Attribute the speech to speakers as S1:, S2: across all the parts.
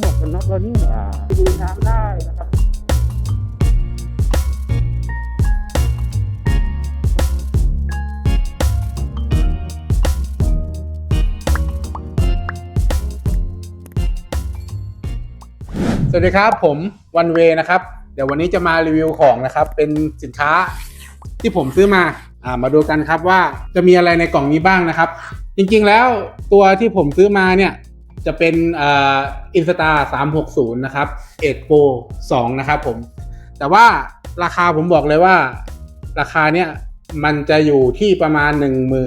S1: หมวกกันน็อกแล้วนี่หว่าดูน้ำได้นะครับ
S2: สวัสดีครับผมวันเวนะครับ เดี๋ยววันนี้จะมารีวิวของนะครับ เป็นสินค้าที่ผมซื้อมาอ่ามาดูกันครับว่าจะมีอะไรในกล่องนี้บ้างนะครับ จริงๆแล้วตัวที่ผมซื้อมาเนี่ย จะเป็นอินสตาสามหกศูนย์นะครับเอ็ดโปสองนะครับผม แต่ว่าราคาผมบอกเลยว่า ราคาเนี่ยมันจะอยู่ที่ประมาณ 1 9 0 0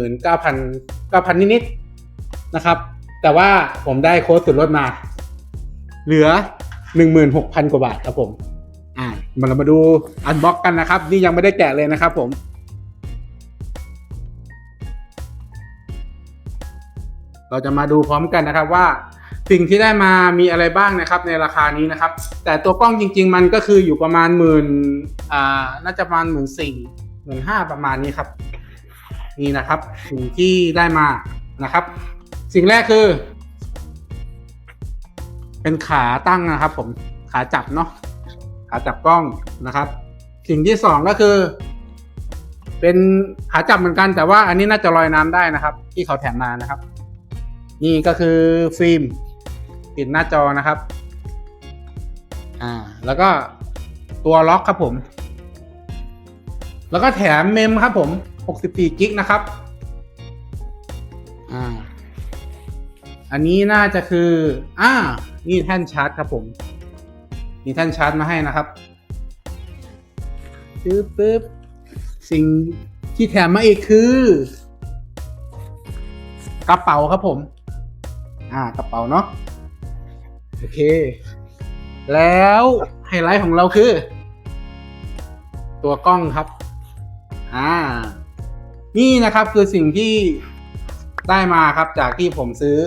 S2: 0 9,000 นิดๆนะครับ แต่ว่าผมได้โค้ดส่วนลดมา เหลือ 16,000 กว่าบาทครับผม อ่ามาเรามาดูอันบ็อกกันนะครับ นี่ยังไม่ได้แกะเลยนะครับผม เราจะมาดูพร้อมกันนะครับว่าสิ่งที่ได้มามีอะไรบ้างนะครับในราคานี้นะครับ แต่ตัวกล้องจริง ๆ มันก็คืออยู่ประมาณหมื่นอ่าน่าจะประมาณหมื่นสี่หมื่นห้าประมาณนี้ครับ นี่นะครับ สิ่งที่ได้มานะครับ สิ่งแรกคือ เป็นขาตั้งนะครับ ผมขาจับเนาะขาจับกล้องนะครับ สิ่งที่สองก็คือ เป็นขาจับเหมือนกันแต่ว่าอันนี้น่าจะลอยน้ำได้นะครับ ที่เขาแถมมานะครับ นี่ก็คือฟิล์มติดหน้าจอนะครับ อ่า แล้วก็ตัวล็อกครับผม แล้วก็แถมเมมครับผม 64กิกนะครับ อ่า อันนี้น่าจะคือ อ่า นี่แท่นชาร์จครับผม มีแท่นชาร์จมาให้นะครับปึ๊บปึ๊บสิ่งที่แถมมาอีกคือ กระเป๋าครับผม อ่ากระเป๋าเนาะโอเค แล้วไฮไลท์ของเราคือ ตัวกล้องครับ อ่า นี่นะครับคือสิ่งที่ได้มาครับจากที่ผมซื้อ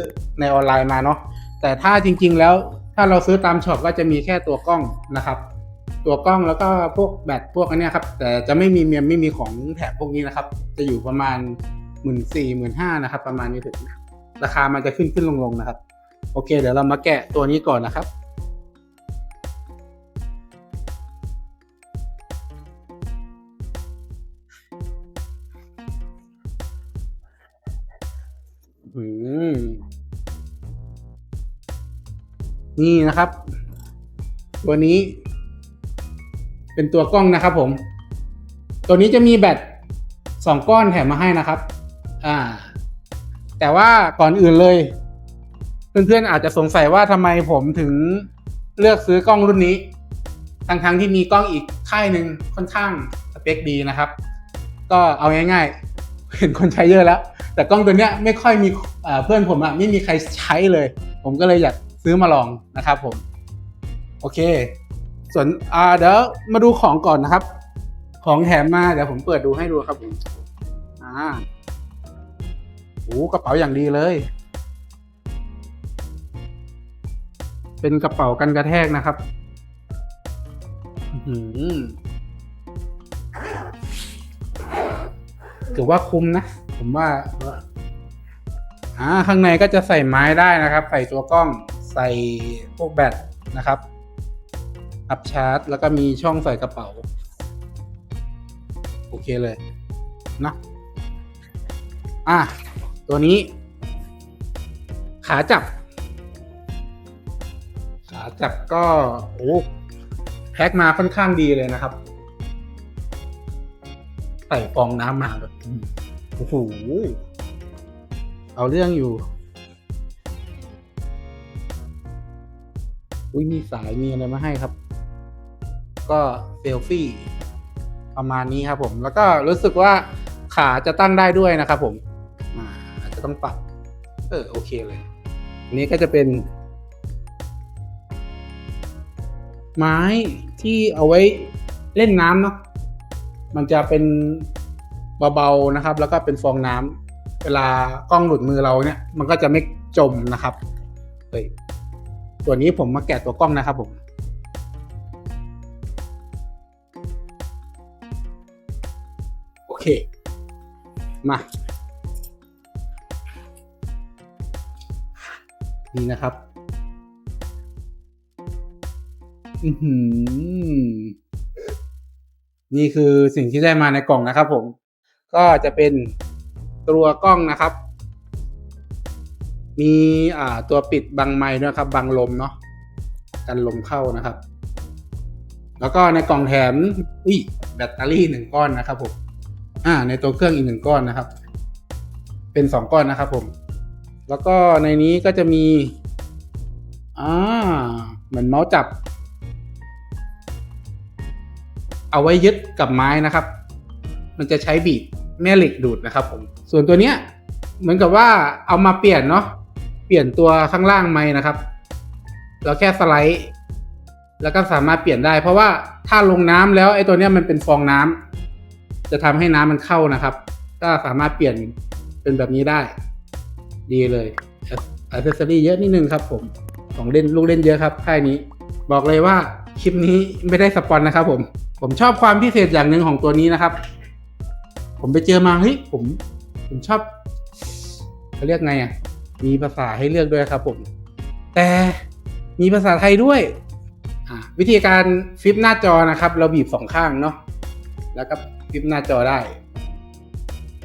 S2: ในออนไลน์มาเนาะแต่ถ้าจริง ๆ แล้วถ้าเราซื้อตามช็อปก็จะมีแค่ตัวกล้องนะครับ ตัวกล้องแล้วก็พวกแบตพวกอันนี้ครับ แต่จะไม่มีเมียมไม่มีของแถมพวกนี้นะครับ จะอยู่ประมาณหมื่นสี่หมื่นห้านะครับ ประมาณนี้ถึง ราคามันจะขึ้นขึ้นลงลงนะครับ โอเค เดี๋ยวเรามาแกะตัวนี้ก่อนนะครับ นี่นะครับ ตัวนี้ เป็นตัวกล้องนะครับผม ตัวนี้จะมีแบตสองก้อนแถมมาให้นะครับ แต่ว่าก่อนอื่นเลย เพื่อนๆอาจจะสงสัยว่าทำไมผมถึงเลือกซื้อกล้องรุ่นนี้ทั้งๆที่มีกล้องอีกค่ายหนึ่งค่อนข้างสเปคดีนะครับ ก็เอาง่ายๆ เห็นคนใช้เยอะแล้ว แต่กล้องตัวเนี้ยไม่ค่อยมีเอ่อเพื่อนผมอะไม่มีใครใช้เลย ผมก็เลยอยากซื้อมาลองนะครับผม โอเค ส่วนอ่าเดี๋ยวมาดูของก่อนนะครับ ของแถมมาเดี๋ยวผมเปิดดูให้ดูครับผมอ่า โอ้กระเป๋าอย่างดีเลย เป็นกระเป๋ากันกระแทกนะครับหือถือว่าคุ้มนะ ผมว่าอ่าข้างในก็จะใส่ไม้ได้นะครับ ใส่ตัวกล้องใส่พวกแบตนะครับ อัพชาร์จ แล้วก็มีช่องใส่กระเป๋า โอเคเลยนะอะ ตัวนี้ ขาจับ ขาจับก็โอ้แพ็คมาค่อนข้างดีเลยนะครับ ใส่ฟองน้ำมาแบบโอ้โหเอาเรื่องอยู่ อุ้ยมีสายมีอะไรมาให้ครับ ก็เซลฟี่ประมาณนี้ครับผม แล้วก็รู้สึกว่าขาจะตั้งได้ด้วยนะครับผม ต้องปรับเออโอเคเลยอันนี้ก็จะเป็น ไม้ที่เอาไว้เล่นน้ำเนาะมันจะเป็นเบาๆนะครับ แล้วก็เป็นฟองน้ำเวลากล้องหลุดมือเราเนี่ย มันก็จะไม่จมนะครับเฮ้ยตัวนี้ผมมาแกะตัวกล้องนะครับผมโอเค มา นี่นะครับ อืนี่คือสิ่งที่ได้มาในกล่องนะครับผม ก็จะเป็นตัวกล้องนะครับ มีอ่าตัวปิดบังไม้ด้วยครับ บังลมเนาะ กันลมเข้านะครับ แล้วก็ในกล่องแถมอุ้ยแบตเตอรี่หนึ่งก้อนนะครับผม อ่า ในตัวเครื่องอีกหนึ่งก้อนนะครับ เป็นสองก้อนนะครับผม แล้วก็ในนี้ก็จะมีอ่าเหมือนเมาส์จับ เอาไว้ยึดกับไม้นะครับ มันจะใช้บีบแม่เหล็กดูดนะครับผมส่วนตัวเนี้ยเหมือนกับว่าเอามาเปลี่ยนเนาะเปลี่ยนตัวข้างล่างไม้นะครับ เราแค่สไลด์ แล้วก็สามารถเปลี่ยนได้ เพราะว่าถ้าลงน้ำแล้วไอ้ตัวเนี้ยมันเป็นฟองน้ำจะทำให้น้ำมันเข้านะครับ ก็สามารถเปลี่ยนเป็นแบบนี้ได้ ดีเลยอัเซสซอรี่เยอะนิดนึงครับผมของเล่นลูกเล่นเยอะครับค่ายนี้ บอกเลยว่าคลิปนี้ไม่ได้สปอนนะครับผมผมชอบความพิเศษอย่างหนึ่งของตัวนี้นะครับ ผมไปเจอมาเฮ้ยผม ผมชอบเขาเรียกไงอะมีภาษาให้เลือกด้วยครับผม แต่มีภาษาไทยด้วย วิธีการฟลิปหน้าจอนะครับ เราบีบสองข้างเนาะแล้วก็ฟลิปหน้าจอได้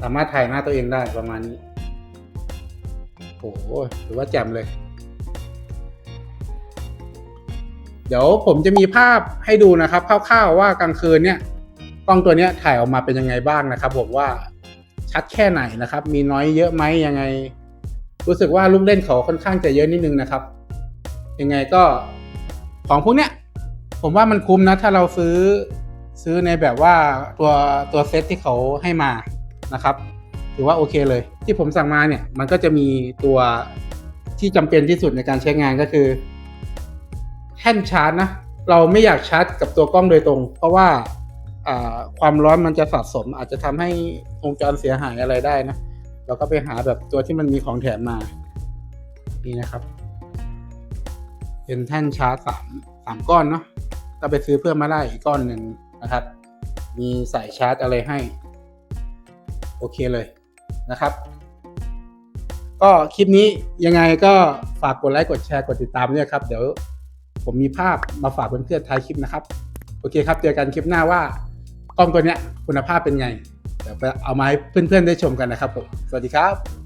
S2: สามารถถ่ายหน้าตัวเองได้ประมาณนี้ โอ้โหถือว่าแจ่มเลย เดี๋ยวผมจะมีภาพให้ดูนะครับคร่าวๆว่ากลางคืนเนี่ยกล้องตัวเนี้ยถ่ายออกมาเป็นยังไงบ้างนะครับผมว่าชัดแค่ไหนนะครับ มีน้อยเยอะไหมยังไง รู้สึกว่าลูกเล่นเขาค่อนข้างจะเยอะนิดนึงนะครับ ยังไงก็ของพวกเนี้ยผมว่ามันคุ้มนะ ถ้าเราซื้อซื้อในแบบว่าตัวตัวเซตที่เขาให้มานะครับ ถือว่าโอเคเลย ที่ผมสั่งมาเนี่ยมันก็จะมีตัวที่จำเป็นที่สุดในการใช้งานก็คือแท่นชาร์จนะเราไม่อยากชาร์จกับตัวกล้องโดยตรง เพราะว่าความร้อนมันจะสะสม อาจจะทำให้วงจรเสียหายอะไรได้นะเราก็ไปหาแบบตัวที่มันมีของแถมมา นี่นะครับ เป็นแท่นชาร์จสามสามก้อนเนาะก็ไปซื้อเพิ่มมาได้อีกก้อนหนึ่งนะครับ มีสายชาร์จอะไรให้ โอเคเลยนะครับ ก็คลิปนี้ยังไงก็ฝากกดไลค์กดแชร์กดติดตามด้วยครับ เดี๋ยวผมมีภาพมาฝากเพื่อนๆท้ายคลิปนะครับ โอเคครับ เจอกันคลิปหน้าว่ากล้องตัวเนี้ยคุณภาพเป็นไง เดี๋ยวไปเอามาให้เพื่อนๆได้ชมกันนะครับผม สวัสดีครับ